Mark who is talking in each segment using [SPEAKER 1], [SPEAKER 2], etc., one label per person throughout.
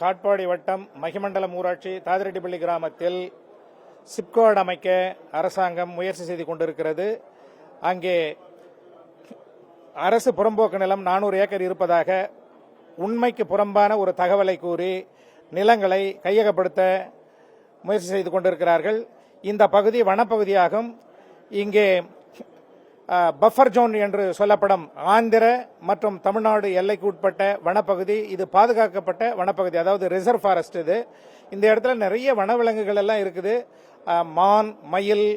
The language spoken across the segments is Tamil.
[SPEAKER 1] காட்பாடி வட்டம் மகிமண்டலம் ஊராட்சி தாதிரெட்டிப்பள்ளி கிராமத்தில் சிப்காட் அமைக்க அரசாங்கம் முயற்சி செய்து கொண்டிருக்கிறது. அங்கே அரசு புறம்போக்கு நிலம் நானூறு ஏக்கர் இருப்பதாக உண்மைக்கு புறம்பான ஒரு தகவலை கூறி நிலங்களை கையகப்படுத்த முயற்சி செய்து கொண்டிருக்கிறார்கள். இந்த பகுதி வனப்பகுதியாகும். இங்கே பஃபர் ஜோன் என்று சொல்லப்படும் ஆந்திர மற்றும் தமிழ்நாடு எல்லைக்கு உட்பட்ட வனப்பகுதி. இது பாதுகாக்கப்பட்ட வனப்பகுதி அதாவது ரிசர்வ் ஃபாரஸ்ட் இது. இந்த இடத்துல நிறைய வனவிலங்குகள் எல்லாம் இருக்குது. மான் மயில்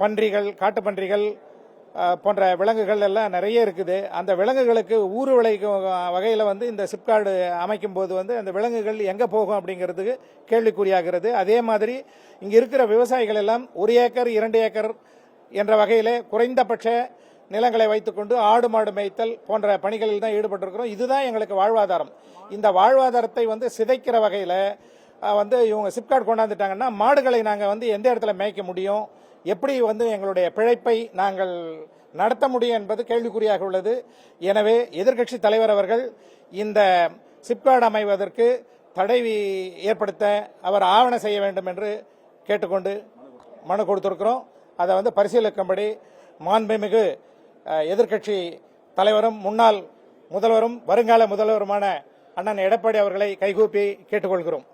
[SPEAKER 1] பன்றிகள் காட்டு பன்றிகள் போன்ற விலங்குகள் எல்லாம் நிறைய இருக்குது. அந்த விலங்குகளுக்கு ஊறு விளைக்கும் வகையில் வந்து இந்த சிப்காடு அமைக்கும் போது வந்து அந்த விலங்குகள் எங்கே போகும் அப்படிங்கிறதுக்கு கேள்விக்குறியாகிறது. அதே மாதிரி இங்கே இருக்கிற விவசாயிகள் எல்லாம் ஒரு ஏக்கர் இரண்டு ஏக்கர் என்ற வகையிலே குறைந்தபட்ச நிலங்களை வைத்துக்கொண்டு ஆடு மாடு மேய்த்தல் போன்ற பணிகளில் தான் ஈடுபட்டிருக்கிறோம். இதுதான் எங்களுக்கு வாழ்வாதாரம். இந்த வாழ்வாதாரத்தை வந்து சிதைக்கிற வகையில் வந்து இவங்க சிப்காட் கொண்டாந்துட்டாங்கன்னா மாடுகளை நாங்கள் வந்து எந்த இடத்துல மேய்க்க முடியும் எப்படி வந்து எங்களுடைய பிழைப்பை நாங்கள் நடத்த முடியும் என்பது கேள்விக்குறியாக உள்ளது. எனவே எதிர்க்கட்சி தலைவர் அவர்கள் இந்த சிப்காட் அமைவதற்கு தடை ஏற்படுத்த அவர் ஆவண செய்ய வேண்டும் என்று கேட்டுக்கொண்டு மனு கொடுத்திருக்கிறோம். அதை வந்து பரிசீலிக்கும்படி மாண்புமிகு எதிர்கட்சி எதிர்க்கட்சி தலைவரும் முன்னாள் முதல்வரும் வருங்கால முதல்வருமான அண்ணன் எடப்பாடி அவர்களை கைகூப்பி கேட்டுக்கொள்கிறோம்.